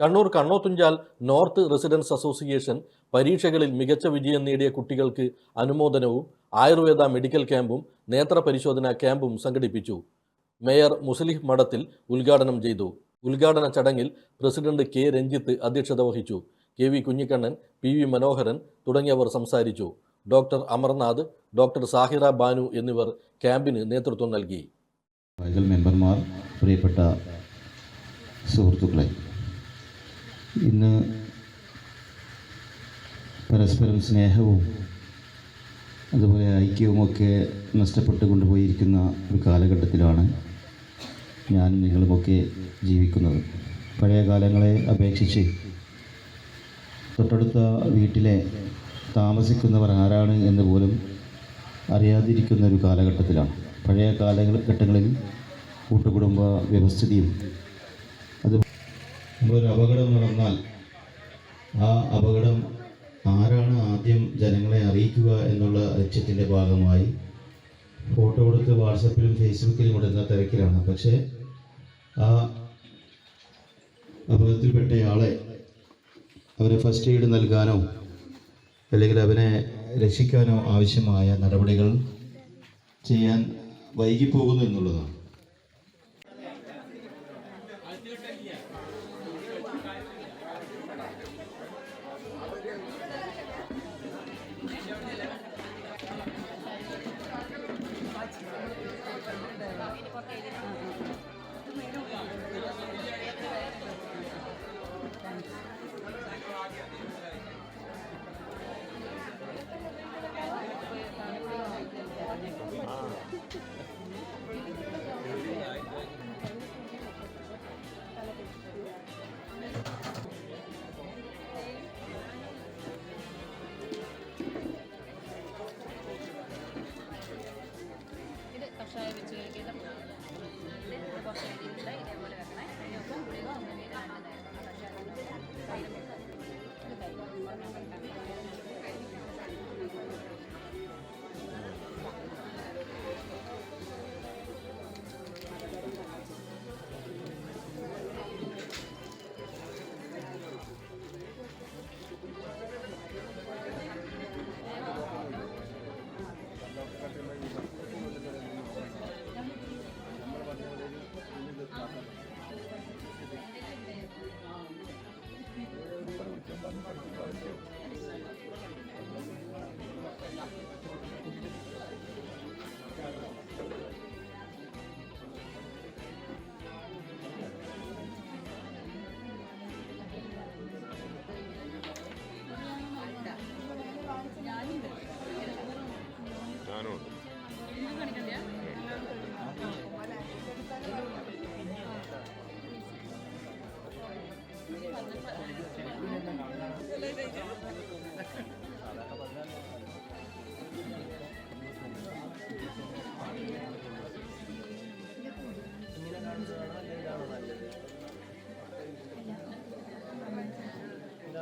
Kannur Kannothumchal north residence association പരീക്ഷകളിൽ മികച്ച വിജയം നേടിയ കുട്ടികൾക്ക് അനുമോദനവും ആയുർവേദ മെഡിക്കൽ ക്യാമ്പും നേത്ര പരിശോധനാ ക്യാമ്പും സംഘടിപ്പിച്ചു. മേയർ മുസ്ലിഹ് മഠത്തിൽ ഉദ്ഘാടനം ചെയ്തു. ഉദ്ഘാടന ചടങ്ങിൽ പ്രസിഡന്റ് കെ രഞ്ജിത്ത് അധ്യക്ഷത വഹിച്ചു. K V Kunhikannan P V Manoharan തുടങ്ങിയവർ സംസാരിച്ചു. ഡോക്ടർ അമർനാഥ് ഡോക്ടർ സാഹിറ ബാനു എന്നിവർ ക്യാമ്പിന് നേതൃത്വം നൽകി. മെമ്പർമാർ പ്രിയപ്പെട്ട സുഹൃത്തുക്കളെ ഇന്ന് പരസ്പരം സ്നേഹവും അതുപോലെ ഐക്യവുമൊക്കെ നഷ്ടപ്പെട്ടു കൊണ്ടുപോയിരിക്കുന്ന ഒരു കാലഘട്ടത്തിലാണ് ഞാൻ നിങ്ങളുമൊക്കെ ജീവിക്കുന്നത്. പഴയ കാലങ്ങളെ അപേക്ഷിച്ച് തൊട്ടടുത്ത വീട്ടിലെ താമസിക്കുന്നവർ ആരാണ് എന്ന് പോലും അറിയാതിരിക്കുന്ന ഒരു കാലഘട്ടത്തിലാണ്. പഴയ കാലഘട്ടങ്ങളിൽ കൂട്ടുകുടുംബ വ്യവസ്ഥിതിയും നമ്മളൊരു അപകടം നടന്നാൽ ആ അപകടം ആരാണ് ആദ്യം ജനങ്ങളെ അറിയിക്കുക എന്നുള്ള ലക്ഷ്യത്തിന്റെ ഭാഗമായി ഫോട്ടോ എടുത്ത് വാട്സപ്പിലും ഫേസ്ബുക്കിലും ഇടുന്ന തിരക്കിലാണ്. പക്ഷേ ആ അപകടത്തിൽപ്പെട്ടയാളെ അവന് ഫസ്റ്റ് എയ്ഡ് നൽകാനോ അല്ലെങ്കിൽ അവനെ രക്ഷിക്കാനോ ആവശ്യമായ നടപടികൾ ചെയ്യാൻ വൈകിപ്പോകുന്നു എന്നുള്ളതാണ്. অপশন কিন্তু দেয় এটা ഞാനും ഉണ്ട് ഇങ്ങനെ കാണിച്ചതാണോ